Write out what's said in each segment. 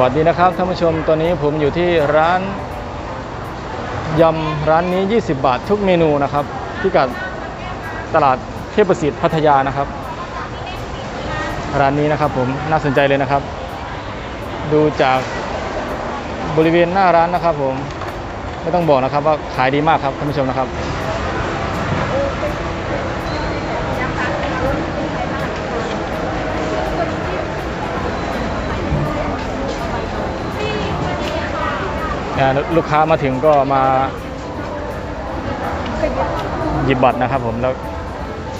วัสดีนะครับท่านผู้ชมตอนนี้ผมอยู่ที่ร้านยำร้านนี้ 20 บาททุกเมนูนะครับที่กัดตลาดเทพประสิทธิ์พัทยานะครับ ร้านนี้นะครับผมน่าสนใจเลยนะครับ ดูจากบริเวณหน้าร้านนะครับผมไม่ต้องบอกนะครับว่าขายดีมากครับท่านผู้ชมนะครับ ลูกค้ามาถึงก็มา หยิบบัตรนะครับ ผมแล้ว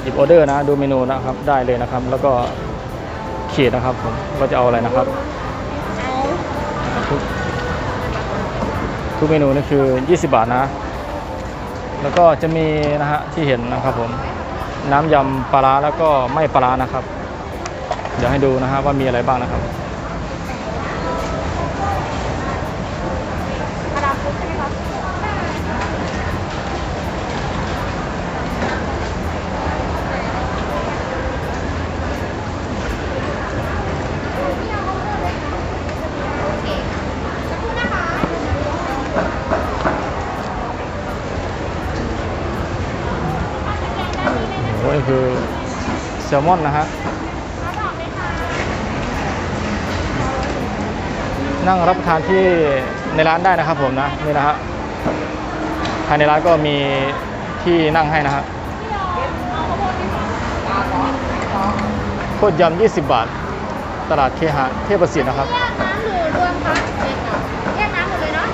หยิบออเดอร์นะดูเมนูนะครับ ได้เลยนะครับ แล้วก็เขียนนะครับผมว่าจะเอาอะไรนะครับทุกทุกเมนูนี่คือ 20 บาทนะ แล้วก็จะมีนะฮะที่เห็นนะครับผมน้ำยำปลาร้าแล้วก็ไม่ปลาร้านะครับ เดี๋ยวให้ดูนะฮะว่ามีอะไรบ้างนะครับ ปลาร้าฟุตใช่ไหมคะ โอ้โหนี่คือแซลมอนนะฮะ นั่งรับประทานที่ในร้านได้นะครับผมนะ นี่นะฮะ ภายในร้านก็มีที่นั่งให้นะฮะโคตรยำ 20 บาท ตลาดเคหะเทพประสิทธิ์นะครับ แยกน้ำหรือรวมคะแยกน้ำหมดเลยเนาะ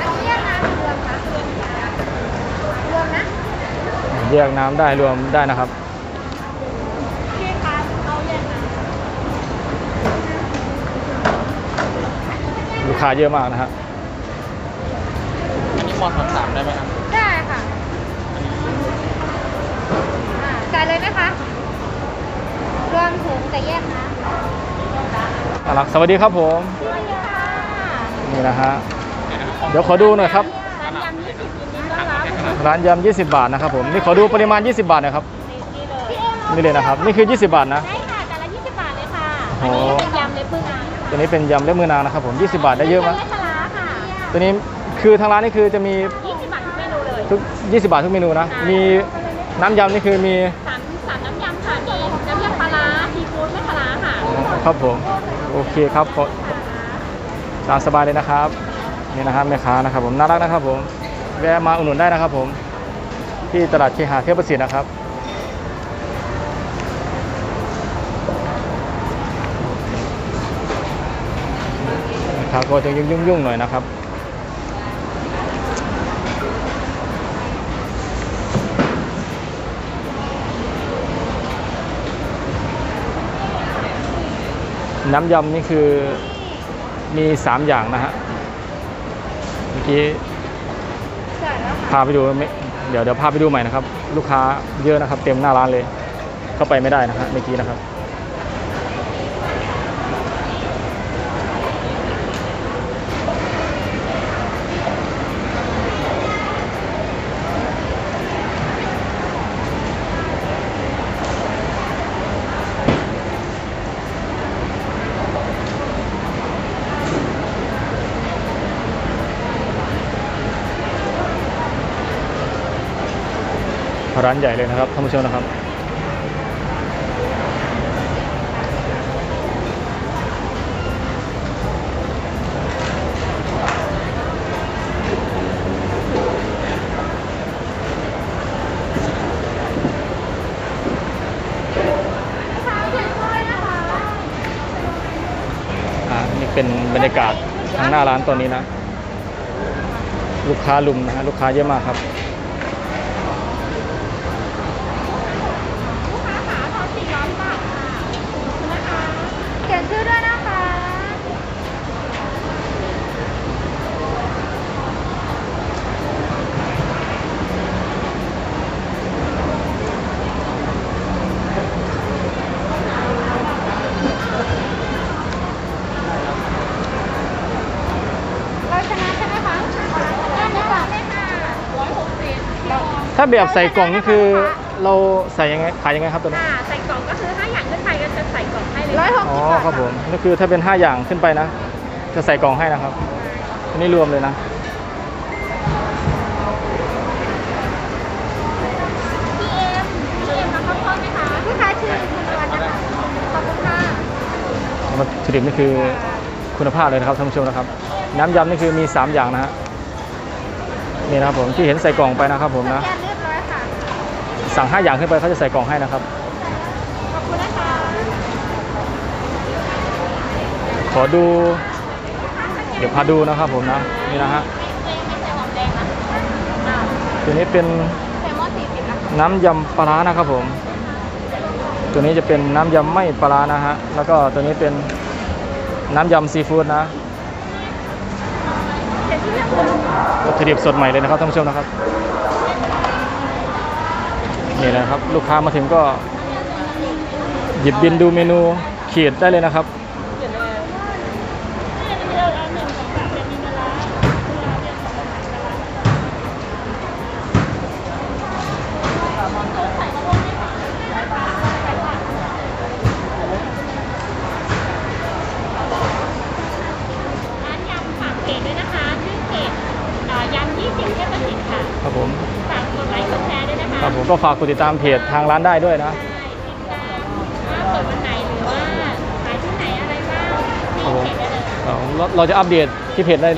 อันนี้แยกน้ำหรือรวมคะรวมนะ แยกน้ำได้รวมได้นะครับพี่คะเอาแยกน้ลูกค้าเยอะมากนะฮะอันนี้มอสสามได้ไหมครับำได้ค่ะอ่าจ่ายเลยไหมคะ รวมถุงแต่แยกน้ำอารักสวัสดีครับผมสวัสดีค่ะนี่นะฮะเดี๋ยวขอดูหน่อยครับ ร้านยำยี่สิบยินดีต้อน รับร้านยำ20 บาทนะครับผมนี่ขอดูปริมาณ 20 บาทหนะครับพี่เอ็มนี่เลยนะครับนี่คือ 20 บาทนะได้ค่ะแต่ละยี่สิบบาทเลยค่ะโอ้อันนี้เป็นยำเล็บมือนางตัวนี้เป็นยำเล็บมือนางนะครับผม 20 บาทได้เยอะมากไม่ปลาร้าค่ะตัวนี้คือทางร้านนี่คือจะมียี่สิบบาททุกเมนูเลยทุก 20 บาททุกเมนูนะ มีน้ำยำนี่คือมีสามสามน้ำยำค่ะมีน้ำยำปลาร้าซีฟู้ดไม่ปลาร้าค่ะครับผมโอเคครับขอตามสบายเลยนะครับนี่นะครับแม่ค้านะครับผมน่ารักนะครับผม แวะมาอุดหนุนได้นะครับผมที่ตลาดเคหะเทพประสิทธิ์นะครับ ครับก็จะยุ่งๆหน่อยนะครับน้ำยำนี่คือมี 3 อย่างนะฮะ เมื่อกี้ พาไปดูไม่เดี๋ยวเดี๋ยวพาไปดูใหม่นะครับ ลูกค้าเยอะนะครับ เต็มหน้าร้านเลย เข้าไปไม่ได้นะฮะเมื่อกี้นะครับ ร้านใหญ่เลยนะครับท่านผู้ชมนะครับอ่ามีเป็นบรรยากาศทางหน้าร้านตอนนี้นะ ลูกค้าลุมนะฮะลูกค้าเยอะมากครับ ลูกค้าขาทอนสี่ร้อยบาทค่ะขอบคุณนะคะเขียนชื่อด้วยนะคะ ถ้าแบบใส่กล่องนี่คือเราใส่ยังไงขายยังไงครับตัวนี้ค่ะใส่กล่องก็คือ5อย่างขึ้นไปก็จะใส่กล่องให้เลยร้อยหกอ๋อสิบบาทครับผมนี่คือถ้าเป็น 5 อย่างขึ้นไปนะ จะใส่กล่องให้นะครับอันนี้รวมเลยนะ พี่เอ็มพี่เอ็มรับข้าวโพดไหมคะลูกค้าชื่อคุณวันนะคะขอบคุณค่ะวัตถุดิบนี่คือคุณภาพเลยนะครับท่านผู้ชมนะครับ น้ำยำนี่คือมี 3 อย่างนะฮะนี่นะครับผมที่เห็นใส่กล่องไปนะครับผมนะ แกนเรียบร้อยค่ะ สั่ง 5 อย่างขึ้นไปเขาจะใส่กล่องให้นะครับ ขอบคุณนะคะขอดู เดี๋ยวพาดูนะครับผมนะ นี่นะฮะไม่ไม่ใส่หอมแดงนะอ่าตัวนี้เป็นแซลมอนสี่สิบนะคะน้ำยำปลาร้านะครับผม ตัวนี้จะเป็นน้ำยำไม่ปลาร้านะฮะ แล้วก็ตัวนี้เป็นน้ำยำซีฟู้ดนะวัตถุดิบสดใหม่เลยนะครับท่านผู้ชมนะครับ นี่นะครับ ลูกค้ามาถึงก็ หยิบบินดูเมนูขีดได้เลยนะครับ ร้านยำฝากเพจด้วยนะคะชื่อเพจอ่ายำ20เทพประสิทธิ์ค่ะ ครับผม ครับผมก็ฝากกดติดตามเพจทางร้านได้ด้วยนะใช่ติดตามาเปิดวันไหนหรือว่าขายที่ไหนอะไรบ้างครับผมเพจได้เลยเราเราจะอัปเดตที่เพจได้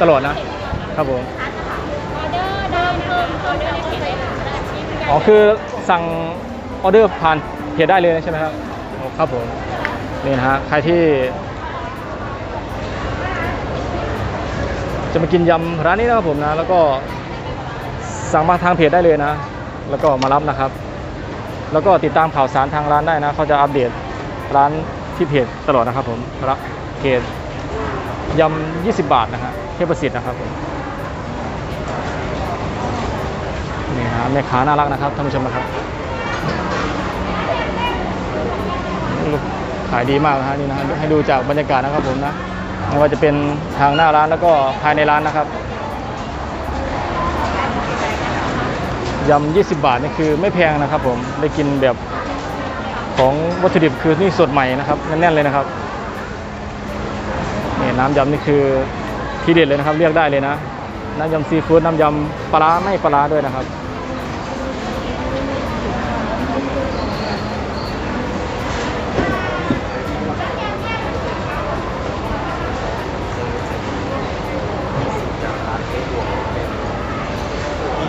ตลอดนะครับผมออเดอร์ได้เพิ่มออเดอร์ในเพจได้เลยที่ผู้ใหญ่อ๋อคือสั่งออเดอร์ผ่านเพจได้เลยใช่ไหมครับอ๋อครับผมนี่นะฮะใครที่ จะมากินยำร้านนี้นะครับผมนะ แล้วก็สั่งมาทางเพจได้เลยนะ แล้วก็มารับนะครับ แล้วก็ติดตามข่าวสารทางร้านได้นะเขาจะอัปเดตร้านที่เพจตลอดนะครับ ผมรับเพจยำ20 บาทนะฮะเทพประสิทธิ์นะครับผมนี่ฮะแม่ค้าน่ารักนะครับท่านผู้ชมนะครับขายดีมากนะฮะนี่นะฮะให้ดูจากบรรยากาศนะครับผมนะไม่ว่าจะเป็นทางหน้าร้านแล้วก็ภายในร้านนะครับ ยำ 20 บาทนี่คือไม่แพงนะครับผมได้กินแบบของวัตถุดิบคือนี่สดใหม่นะครับแน่นๆเลยนะครับนี่น้ำยำนี่คือทีเด็ดเลยนะครับเรียกได้เลยนะ น้ำยำซีฟู้ดน้ำยำปลาร้าไม่ปลาร้าด้วยนะครับ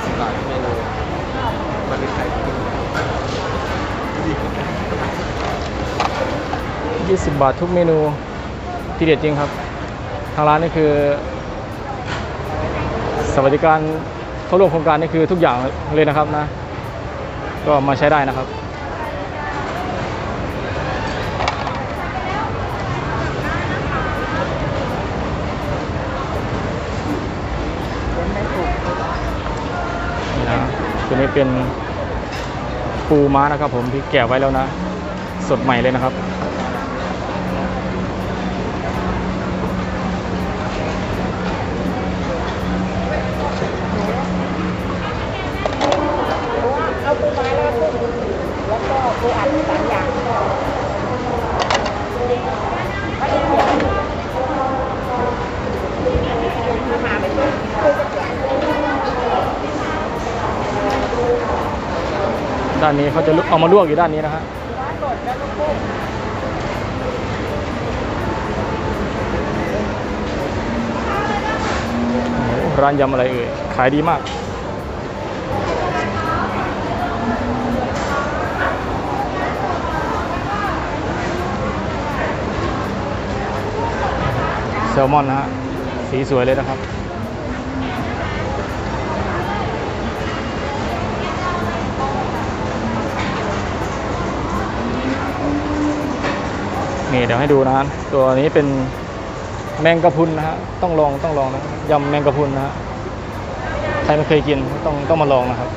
20บาทเมนูมันเป็นไข่ 20 บาททุกเมนูที่เด็ดจริงครับ ทางร้านนี่คือ สวัสดิการเข้าร่วมโครงการนี่คือทุกอย่างเลยนะครับนะ ก็มาใช้ได้นะครับนี่นะตัวนี้เป็นปูม้านะครับผมที่แกะไว้แล้วนะ สดใหม่เลยนะครับ เอาปูม้าแล้วก็ปูแล้วก็ปูอัดสามอย่างด้านนี้เขาจะเอามาลวกอยู่ด้านนี้นะฮะโอ้โหร้านยำอะไรเอ่ย ขายดีมาก แซลมอนนะฮะ สีสวยเลยนะครับ นี่เดี๋ยวให้ดูนะ ตัวนี้เป็นแมงกะพรุนนะฮะ ต้องลองต้องลองนะ ยำแมงกะพรุนนะฮะ ใครไม่เคยกินต้องต้องมาลองนะครับ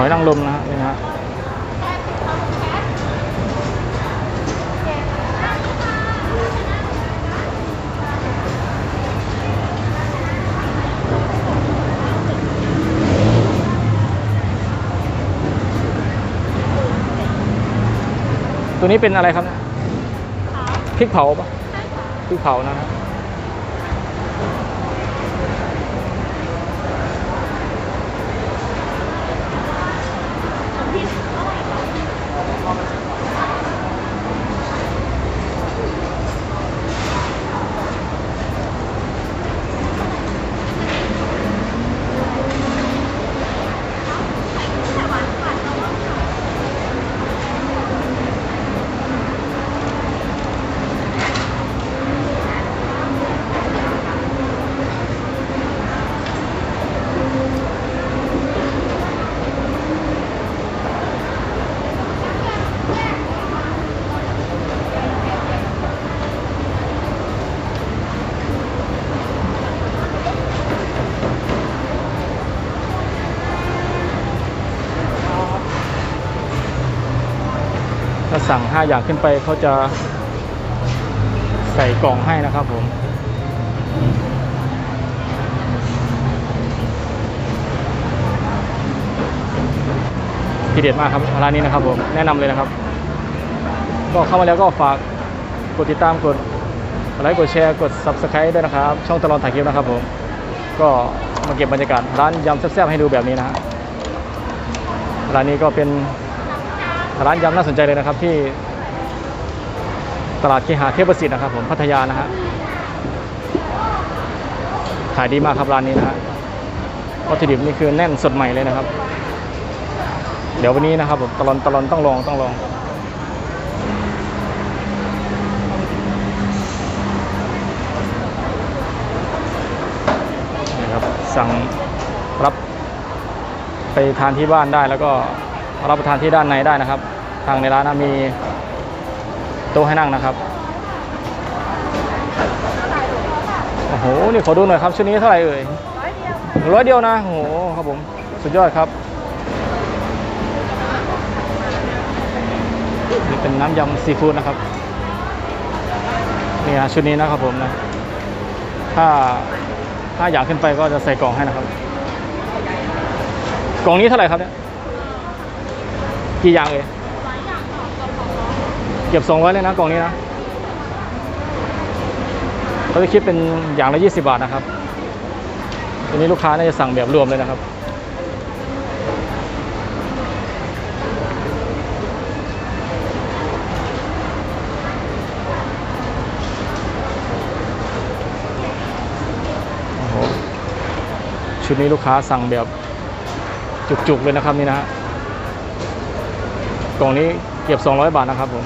อยนางรมนะฮะนี่นะฮะตัวนี้เป็นอะไรครับเนี่ยพริกเผาปะพริกเผานะครับ สั่ง 5 อย่างขึ้นไปเขาจะใส่กล่องให้นะครับผมทีเด็ดมากครับร้านนี้นะครับผมแนะนำเลยนะครับ ก็เข้ามาแล้วก็ฝากกดติดตามกดไลค์กดแชร์กด subscribe ด้วยนะครับ ช่องตลอดถ่ายคลิปนะครับผมก็มาเก็บบรรยากาศร้านยำแซ่บๆให้ดูแบบนี้นะฮะร้านนี้ก็เป็น ร้านยำน่าสนใจเลยนะครับที่ตลาดเคหะเทพประสิทธิ์นะครับผมพัทยานะฮะขายดีมากครับร้านนี้นะฮะวัตถุดิบนี่คือแน่นสดใหม่เลยนะครับ เดี๋ยววันนี้นะครับผมตลอนตลอนต้องลองต้องลองนี่ครับสั่งรับไปทานที่บ้านได้แล้วก็ รับประทานที่ด้านในได้นะครับ ทางในร้านมีโต๊ะให้นั่งนะครับโอ้โหนี่ขอดูหน่อยครับชุดนี้เท่าไหร่เอ่ยร้อยเดียวนะโอ้โหครับผมสุดยอดครับนี่เป็นน้ำยำซีฟู้ดนะครับนี่นะชุดนี้นะครับผมนะถ้าถ้าอยากขึ้นไปก็จะใส่กล่องให้นะครับ กล่องนี้เท่าไหร่ครับเนี่ย กี่อย่างเอ่ยเก็บสองร้อยเลยนะกล่องนี้นะเขาจะคิดเป็นอย่างละยี่สิบาทนะครับทีนี้ลูกค้าน่าจะสั่งแบบรวมเลยนะครับชุดนี้ลูกค้าสั่งแบบจุกๆเลยนะครับนี่นะฮะ กล่องนี้เก็บ 200 บาทนะครับผม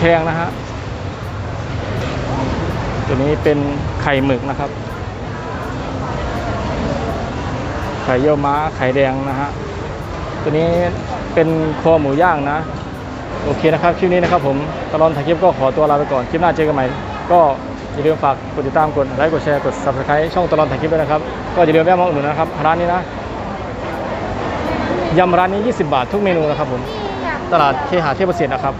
แครงนะฮะ ตัวนี้เป็นไข่หมึกนะครับ ไข่เยี่ยวม้า ไข่แดงนะฮะ ตัวนี้เป็นคอหมูย่างนะ โอเคนะครับ คลิปนี้นะครับผม ตลอดถ่ายคลิปก็ขอตัวลาไปก่อน คลิปหน้าเจอกันใหม่ ก็อย่าลืมฝากกดติดตาม กดไลค์ กดแชร์ กด subscribe ช่องตลอดถ่ายคลิปด้วยนะครับ ก็อย่าลืมแวะมาอุดหนุนนะครับ ร้านนี้นะยำร้านนี้ 20 บาททุกเมนูนะครับผม ตลาดเคหะเทพประสิทธิ์นะครับ